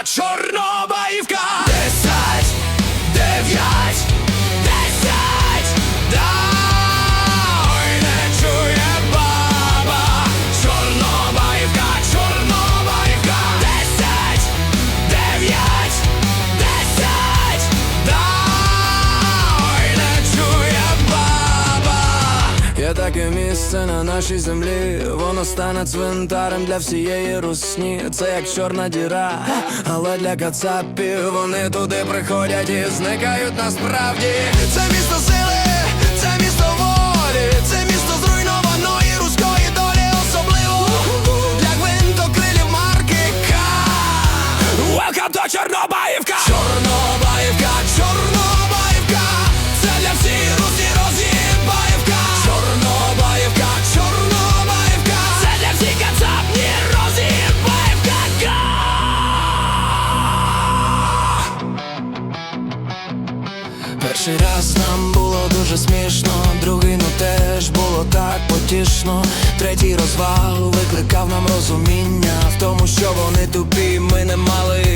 Not sure таке місце на нашій землі. Воно стане цвинтарем для всієї русні. Це як чорна діра, але для кацапів вони туди приходять і зникають насправді. Це місто сили, Перший раз нам було дуже смішно, другий ну теж було так потішно. Третій розвал викликав нам розуміння в тому, що вони тупі, ми не мали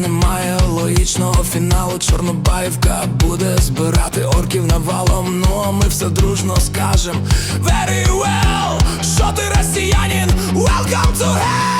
пісня не має логічного фіналу. Чорнобаївка буде збирати орків навалом. Ну а ми все дружно скажем Very well, що ти росіянин, welcome to hell